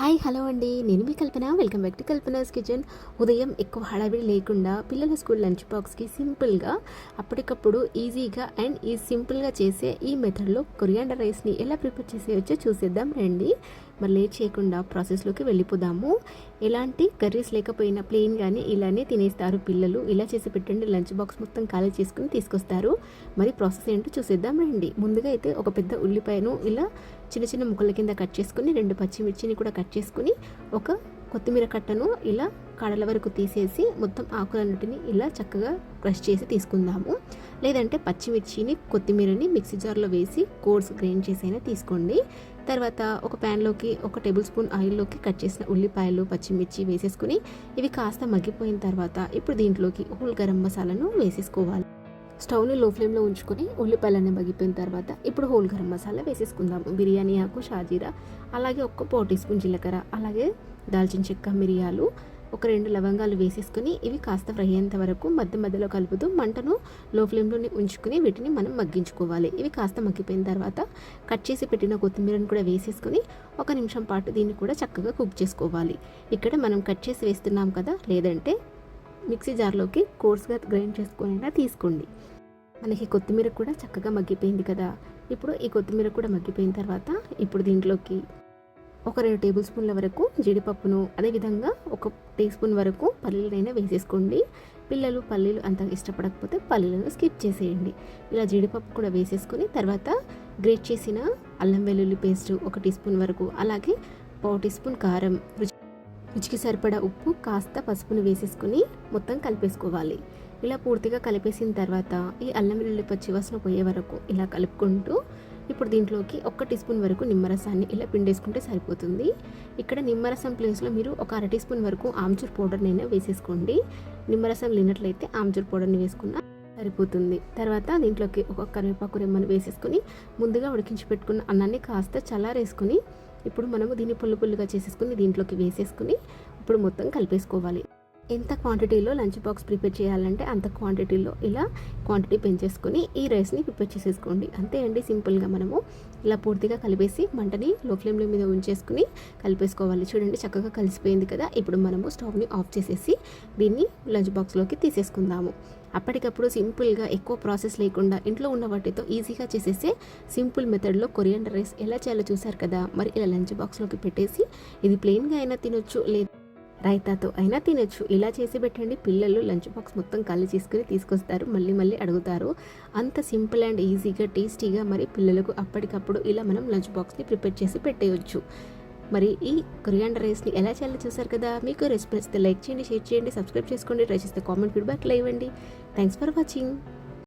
Hi hello అండి. నేను మీ Kalpana. Welcome back to Kalpana's kitchen. ఉదయం ఎక్కువ హడావిడి లేకుండా పిల్లల స్కూల్ లంచ్ బాక్స్కి సింపుల్గా అప్పటికప్పుడు ఈజీగా అండ్ ఈ సింపుల్గా చేసే ఈ మెథడ్లో కొరియాండర్ రైస్ని ఎలా ప్రిపేర్ చేసేయచ్చో చూసేద్దాం రండి. మరి లేట్ చేయకుండా ప్రాసెస్లోకి వెళ్ళిపోదాము. ఎలాంటి కర్రీస్ లేకపోయినా ప్లెయిన్ కానీ ఇలానే తినేస్తారు పిల్లలు. ఇలా చేసి పెట్టండి. లంచ్ బాక్స్ మొత్తం ఖాళీ చేసుకుని తీసుకొస్తారు. మరి ప్రాసెస్ ఏంటో చూసేద్దాం రండి. ముందుగా అయితే ఒక పెద్ద ఉల్లిపాయను ఇలా చిన్న చిన్న ముక్కల కింద కట్ చేసుకుని రెండు పచ్చిమిర్చిని కూడా కట్ చేసుకుని ఒక కొత్తిమీర కట్టను ఇలా కాడల వరకు తీసేసి మొత్తం ఆకులన్నిటిని ఇలా చక్కగా క్రష్ చేసి తీసుకుందాము. లేదంటే పచ్చిమిర్చిని కొత్తిమీరని మిక్సీ జార్లో వేసి కోర్స్ గ్రైండ్ చేసైనా తీసుకోండి. తర్వాత ఒక ప్యాన్లోకి ఒక టేబుల్ స్పూన్ ఆయిల్లోకి కట్ చేసిన ఉల్లిపాయలు పచ్చిమిర్చి వేసేసుకుని ఇవి కాస్త మగ్గిపోయిన తర్వాత ఇప్పుడు దీంట్లోకి హోల్ గరం మసాలాను వేసేసుకోవాలి. స్టవ్ని లో ఫ్లేమ్లో ఉంచుకొని ఉల్లిపాయలన్నీ మగ్గిపోయిన తర్వాత ఇప్పుడు హోల్ గరం మసాలా వేసేసుకుందాము బిర్యానీ ఆకు షాజీరా అలాగే ఒక్క పావు టీ స్పూన్ జీలకర్ర అలాగే దాల్చిన చెక్క మిరియాలు ఒక రెండు లవంగాలు వేసేసుకొని ఇవి కాస్త ఫ్రై అయ్యేంత వరకు మధ్య మధ్యలో కలుపుతూ మంటను లో ఫ్లేమ్లోనే ఉంచుకుని వీటిని మనం మగ్గించుకోవాలి. ఇవి కాస్త మగ్గిపోయిన తర్వాత కట్ చేసి పెట్టిన కొత్తిమీరను కూడా వేసేసుకొని ఒక నిమిషం పాటు దీన్ని కూడా చక్కగా కుక్ చేసుకోవాలి. ఇక్కడ మనం కట్ చేసి వేస్తున్నాం కదా లేదంటే మిక్సీ జార్లోకి కోర్స్గా గ్రైండ్ చేసుకొని తీసుకోండి. మనకి కొత్తిమీర కూడా చక్కగా మగ్గిపోయింది కదా. ఇప్పుడు ఈ కొత్తిమీర కూడా మగ్గిపోయిన తర్వాత ఇప్పుడు దీంట్లోకి ఒక రెండు టేబుల్ స్పూన్ల వరకు జీడిపప్పును అదేవిధంగా ఒక టీ స్పూన్ వరకు పల్లీలనైనా వేసేసుకోండి. పిల్లలు పల్లీలు అంత ఇష్టపడకపోతే పల్లీలను స్కిప్ చేసేయండి. ఇలా జీడిపప్పు కూడా వేసేసుకొని తర్వాత గ్రేట్ చేసిన అల్లం వెల్లుల్లి పేస్ట్ ఒక టీ స్పూన్ వరకు అలాగే పావు టీ స్పూన్ కారం రుచి రుచికి సరిపడా ఉప్పు కాస్త పసుపును వేసేసుకుని మొత్తం కలిపేసుకోవాలి. ఇలా పూర్తిగా కలిపేసిన తర్వాత ఈ అల్లం వెల్లుల్లి పచ్చి వాసన పోయే వరకు ఇలా కలుపుకుంటూ ఇప్పుడు దీంట్లోకి ఒక టీ స్పూన్ వరకు నిమ్మరసాన్ని ఇలా పిండేసుకుంటే సరిపోతుంది. ఇక్కడ నిమ్మరసం ప్లేస్లో మీరు ఒక అర టీ స్పూన్ వరకు ఆమ్చూర్ పౌడర్నైనా వేసేసుకోండి. నిమ్మరసం లేనట్లయితే ఆమ్చూర్ పౌడర్ని వేసుకున్న సరిపోతుంది. తర్వాత దీంట్లోకి ఒక కరివేపాకు రెమ్మను వేసేసుకుని ముందుగా ఉడికించి పెట్టుకున్న అన్నాన్ని కాస్త చల్లారేసుకొని ఇప్పుడు మనము దీన్ని పుల్లు పుల్లుగా చేసేసుకుని దీంట్లోకి వేసేసుకుని ఇప్పుడు మొత్తం కలిపేసుకోవాలి. ఎంత క్వాంటిటీలో లంచ్ బాక్స్ ప్రిపేర్ చేయాలంటే అంత క్వాంటిటీలో ఇలా క్వాంటిటీ పెంచేసుకొని ఈ రైస్ని ప్రిపేర్ చేసేసుకోండి. అంతే అండి సింపుల్గా మనము ఇలా పూర్తిగా కలిపేసి మంటని లో ఫ్లేమ్లో మీద ఉంచేసుకుని కలిపేసుకోవాలి. చూడండి చక్కగా కలిసిపోయింది కదా. ఇప్పుడు మనము స్టవ్ని ఆఫ్ చేసేసి దీన్ని లంచ్ బాక్స్లోకి తీసేసుకుందాము. అప్పటికప్పుడు సింపుల్గా ఎక్కువ ప్రాసెస్ లేకుండా ఇంట్లో ఉన్న వాటితో ఈజీగా చేసేసే సింపుల్ మెథడ్లో కొరియండర్ రైస్ ఎలా చేయాలో చూసారు కదా. మరి ఇలా లంచ్ బాక్స్లోకి పెట్టేసి ఇది ప్లెయిన్గా అయినా తినొచ్చు లేదా రైతాతో అయినా తినొచ్చు. ఇలా చేసి పెట్టండి. పిల్లలు లంచ్ బాక్స్ మొత్తం ఖాళీ చేసుకుని తీసుకొస్తారు. మళ్ళీ మళ్ళీ అడుగుతారు. అంత సింపుల్ అండ్ ఈజీగా టేస్టీగా మరి పిల్లలకు అప్పటికప్పుడు ఇలా మనం లంచ్ బాక్స్ని ప్రిపేర్ చేసి పెట్టేయచ్చు. మరి ఈ కొరియాండర్ రైస్ని ఎలా చేయాలో చూసారు కదా? మీకు రెసిపీ నచ్చితే లైక్ చేయండి షేర్ చేయండి సబ్స్క్రైబ్ చేసుకోండి ట్రై చేస్తే కామెంట్ ఫీడ్బ్యాక్లో ఇవ్వండి థ్యాంక్స్ ఫర్ వాచింగ్